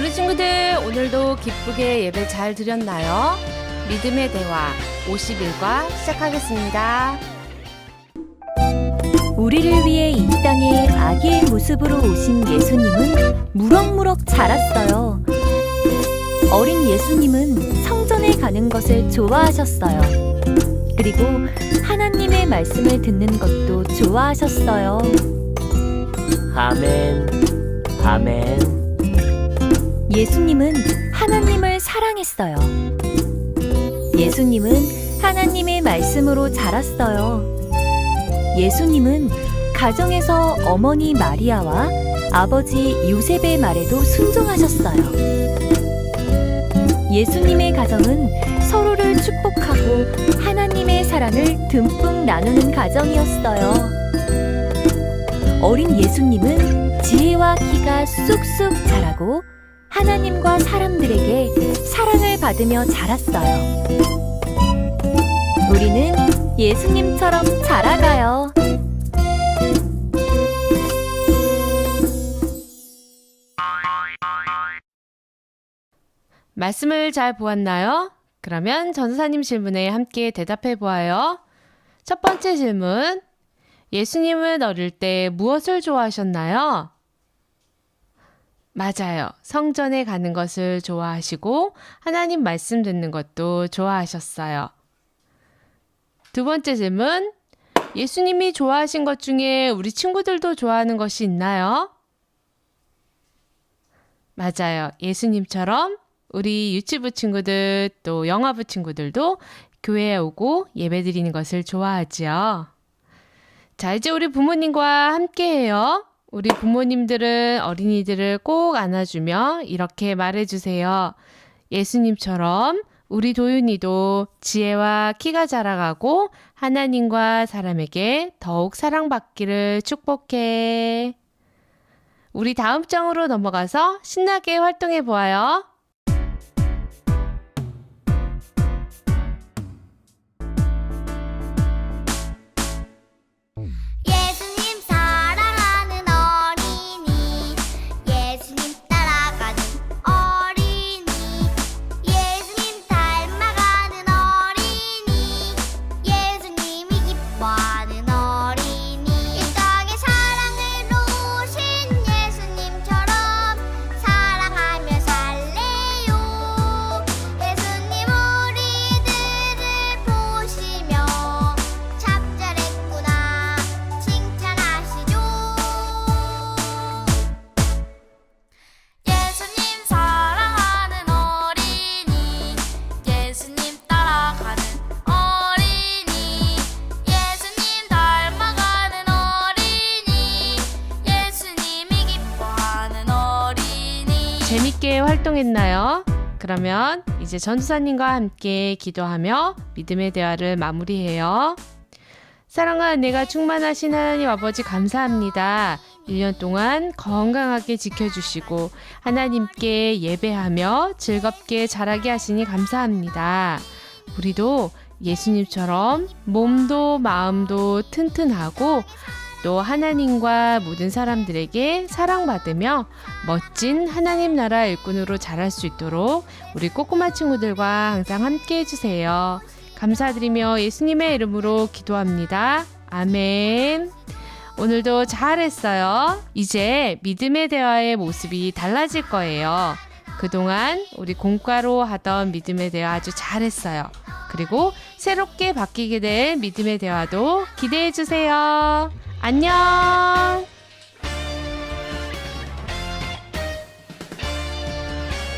우리 친구들 오늘도 기쁘게 예배 잘 드렸나요? 믿음의 대화 50일과 시작하겠습니다. 우리를 위해 이 땅에 아기의 모습으로 오신 예수님은 무럭무럭 자랐어요. 어린 예수님은 성전에 가는 것을 좋아하셨어요. 그리고 하나님의 말씀을 듣는 것도 좋아하셨어요. 아멘, 아멘. 예수님은 하나님을 사랑했어요. 예수님은 하나님의 말씀으로 자랐어요. 예수님은 가정에서 어머니 마리아와 아버지 요셉의 말에도 순종하셨어요. 예수님의 가정은 서로를 축복하고 하나님의 사랑을 듬뿍 나누는 가정이었어요. 어린 예수님은 지혜와 키가 쑥쑥 자라고 하나님과 사람들에게 사랑을 받으며 자랐어요. 우리는 예수님처럼 자라가요. 말씀을 잘 보았나요? 그러면 전사님 질문에 함께 대답해 보아요. 첫 번째 질문. 예수님은 어릴 때 무엇을 좋아하셨나요? 맞아요. 성전에 가는 것을 좋아하시고 하나님 말씀 듣는 것도 좋아하셨어요. 두 번째 질문. 예수님이 좋아하신 것 중에 우리 친구들도 좋아하는 것이 있나요? 맞아요. 예수님처럼 우리 유치부 친구들 또 영화부 친구들도 교회에 오고 예배 드리는 것을 좋아하지요. 자, 이제 우리 부모님과 함께 해요. 우리 부모님들은 어린이들을 꼭 안아주며 이렇게 말해주세요. 예수님처럼 우리 도윤이도 지혜와 키가 자라가고 하나님과 사람에게 더욱 사랑받기를 축복해. 우리 다음 장으로 넘어가서 신나게 활동해 보아요. 재밌게 활동했나요? 그러면 이제 전도사님과 함께 기도하며 믿음의 대화를 마무리해요. 사랑과 은혜가 충만하신 하나님 아버지 감사합니다. 1년 동안 건강하게 지켜주시고 하나님께 예배하며 즐겁게 자라게 하시니 감사합니다. 우리도 예수님처럼 몸도 마음도 튼튼하고 또 하나님과 모든 사람들에게 사랑받으며 멋진 하나님 나라 일꾼으로 자랄 수 있도록 우리 꼬꼬마 친구들과 항상 함께 해주세요. 감사드리며 예수님의 이름으로 기도합니다. 아멘. 오늘도 잘했어요. 이제 믿음의 대화의 모습이 달라질 거예요. 그동안 우리 공과로 하던 믿음의 대화 아주 잘했어요. 그리고 새롭게 바뀌게 될 믿음의 대화도 기대해 주세요. 안녕!